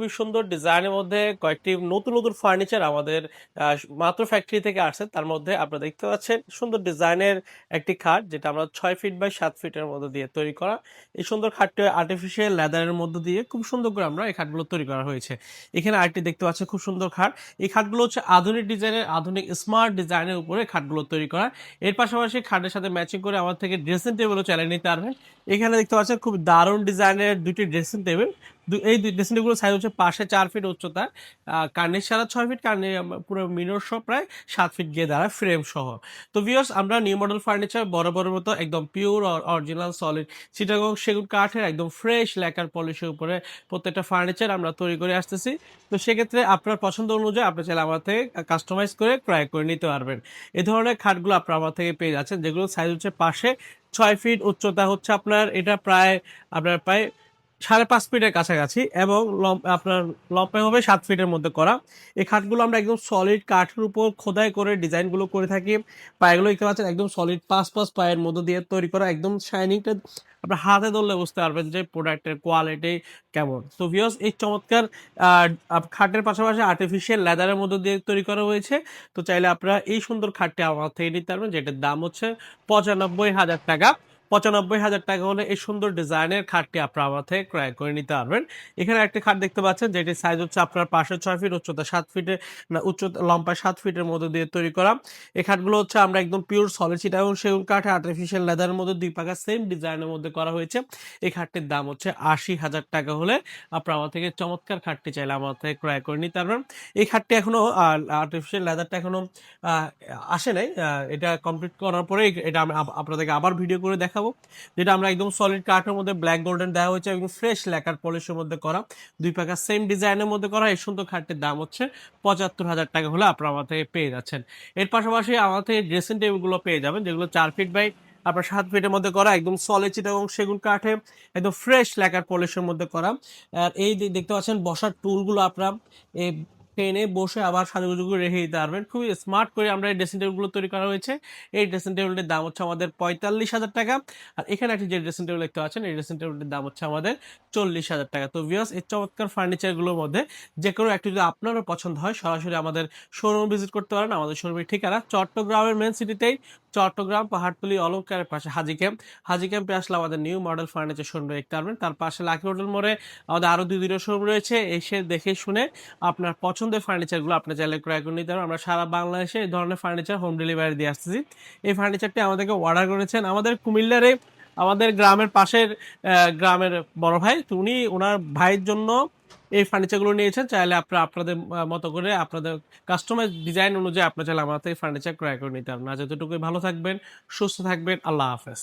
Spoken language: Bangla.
খুবই সুন্দর ডিজাইনের মধ্যে কয়েকটি নতুন নতুন ফার্নিচার আমাদের মাত্র ফ্যাক্টরি থেকে আসছে। তার মধ্যে আপনারা দেখতে পাচ্ছেন সুন্দর ডিজাইনের একটি খাট, যেটা আমরা ছয় ফিট বাই সাত ফিটের মধ্যে দিয়ে তৈরি করা। এই সুন্দর খাটটি আর্টিফিশিয়াল লেদারের মধ্যে দিয়ে খুব সুন্দর করে আমরা এই খাটগুলো তৈরি করা হয়েছে। এখানে আরেকটি দেখতে পাচ্ছেন খুব সুন্দর খাট। এই খাটগুলো হচ্ছে আধুনিক ডিজাইনের, আধুনিক স্মার্ট ডিজাইনের উপরে খাটগুলো তৈরি করা। এর পাশাপাশি খাটের সাথে ম্যাচিং করে আমার থেকে ড্রেসিং টেবিলও চালিয়ে নিতে পারবেন। এখানে দেখতে পাচ্ছেন খুব দারুণ ডিজাইনের দুটি ড্রেসিং টেবিল এই ড্রেসিং টেবিলগুলো সাইজ হচ্ছে পাশে চার ফিট উচ্চতা কার্নিশ সারা ছয় ফিট কার্নি পুরো মিনোর সহ প্রায় সাত ফিট গিয়ে দাঁড়ায় ফ্রেম সহ। তো ভিউয়ার্স আমরা নিউ মডেল ফার্নিচার বড় বড় মতো একদম পিওর অরিজিনাল সলিড চিটাগং সেগুন কাঠের একদম ফ্রেশ লেকার পলিশের উপরে প্রত্যেকটা ফার্নিচার আমরা তৈরি করে আসতেছি। তো সেক্ষেত্রে আপনার পছন্দ অনুযায়ী আপনি চাইলে আমার থেকে কাস্টমাইজ করে ক্রয় করে নিতে পারবেন। এ ধরনের খাটগুলো আপনার আমার থেকে পেয়ে যাচ্ছেন যেগুলো সাইজ হচ্ছে পাশে ছয় ফিট উচ্চতা হচ্ছে আপনার, এটা প্রায়, আপনার প্রায় সাড়ে পাঁচ ফিটের কাছাকাছি এবং আপনার লম্বাই হবে সাত ফিটের মধ্যে করা। এই খাটগুলো আমরা একদম সলিড কাঠের উপর খোদাই করে ডিজাইনগুলো করে থাকি। পায়েগুলো দেখতে পাচ্ছেন, একদম সলিড পাঁচ পাঁচ পায়ের মধ্যে দিয়ে তৈরি করা, একদম শাইনিংটা আপনার হাতে ধরলে বুঝতে পারবেন যে প্রোডাক্টের কোয়ালিটি কেমন। তো ভিওস এই চমৎকার খাটের পাশাপাশি আর্টিফিশিয়াল লেদারের মধ্যে দিয়ে তৈরি করা হয়েছে। তো চাইলে আপনারা এই সুন্দর খাটটি আমার থেকে নিতে পারবেন, যেটার দাম হচ্ছে পঁচানব্বই হাজার টাকা। পঁচানব্বই হাজার টাকা হলে এই সুন্দর ডিজাইনের খাটটি আপনার আমার থেকে ক্রয় করে নিতে পারবেন। এখানে একটি খাট দেখতে পাচ্ছেন যেটির সাইজ হচ্ছে আপনার পাশে ছয় ফিট উচ্চতা সাত ফিটে উচ্চতা লম্বা সাত ফিটের মধ্যে দিয়ে তৈরি করা। এই খাটগুলো হচ্ছে আমরা একদম পিওর সলিড চিটা এবং সেগুন কাঠে আর্টিফিশিয়াল লেদারের মধ্যে দুই পাকা সেম ডিজাইনের মধ্যে করা হয়েছে। এই খাটটির দাম হচ্ছে আশি হাজার টাকা হলে আপনার আমার থেকে চমৎকার খাটটি চাইলে আমার থেকে ক্রয় করে নিতে পারবেন। এই খাটটি এখনও আর্টিফিশিয়াল লেদারটা এখনও আহ, আসে নাই এটা কমপ্লিট করার পরে এটা আমি আপনাদেরকে আবার ভিডিও করে দেখাবো। যেটা আমরা একদম সলিড কাঠের মধ্যে ব্ল্যাক গোল্ডেন দেওয়া হয়েছে একদম ফ্রেশ লেকার পলিশের মধ্যে করা। দুই পাকা সেম ডিজাইনের মধ্যে করা। এই সুন্দর খাটটির দাম হচ্ছে পঁচাত্তর হাজার টাকা হলে আপনারা আমার থেকে পেয়ে যাচ্ছেন। এর পাশাপাশি আমার থেকে ড্রেসিং টেবিলগুলো পেয়ে যাবেন, যেগুলো চার ফিট বাই আপনার সাত ফিটের মধ্যে করা, একদম চিটা এবং সেগুন কাঠে, একদম ফ্রেশ লেকার পলিশের মধ্যে করা। আর এই দেখতে পাচ্ছেন, বসার টুলগুলো আপনার ট্রেনে বসে আবার সাজুগুজু করে রেখে দিতে পারবেন। খুবই স্মার্ট করে আমরা এই ড্রেসিং টেবিলগুলো তৈরি করা হয়েছে। এই ড্রেসিং টেবিলটির দাম হচ্ছে আমাদের পঁয়তাল্লিশ হাজার টাকা। আর এখানে একটি যে ড্রেসিং টেবিল দেখতে পাচ্ছেন, এই ড্রেসিং টেবিলটির দাম হচ্ছে আমাদের চল্লিশ হাজার টাকা। তো ভিউয়ার্স এই চমৎকার ফার্নিচারগুলোর মধ্যে যে কোনো একটি যদি আপনারও পছন্দ হয়, সরাসরি আমাদের শোরুম ভিজিট করতে পারেন। আমাদের শোরুমের ঠিকানা চট্টগ্রামের মেন সিটিতেই চট্টগ্রাম পাহাড়তলি অলঙ্কারের পাশে হাজি ক্যাম্প হাজি ক্যাম্পে আসলে আমাদের নিউ মডেল ফার্নিচার শোরুম দেখতে পারবেন। তার পাশে লাকি হোটেল মোড়ে আমাদের আরও দুই দুটো শোরুম রয়েছে। এসে দেখে শুনে আপনার পছন্দের ফার্নিচারগুলো আপনি চাইলে ক্রয় করে নিতে পারেন। আমরা সারা বাংলাদেশে এই ধরনের ফার্নিচার হোম ডেলিভারি দিয়ে আসতেছি। এই ফার্নিচারটি আমাদেরকে অর্ডার করেছেন আমাদের কুমিল্লারে আমাদের গ্রামের পাশের গ্রামের বড় ভাই। উনি ওনার ভাইয়ের জন্য এই ফার্নিচারগুলো নিয়েছেন। চাইলে আপনারা আপনাদের মতো করে আপনাদের কাস্টমাইজ ডিজাইন অনুযায়ী আপনার চাইলে আমাদের ফার্নিচার ক্রয় করে নিতে পারবেন আজ এতটুকুই। ভালো থাকবেন, সুস্থ থাকবেন। আল্লাহ হাফেজ।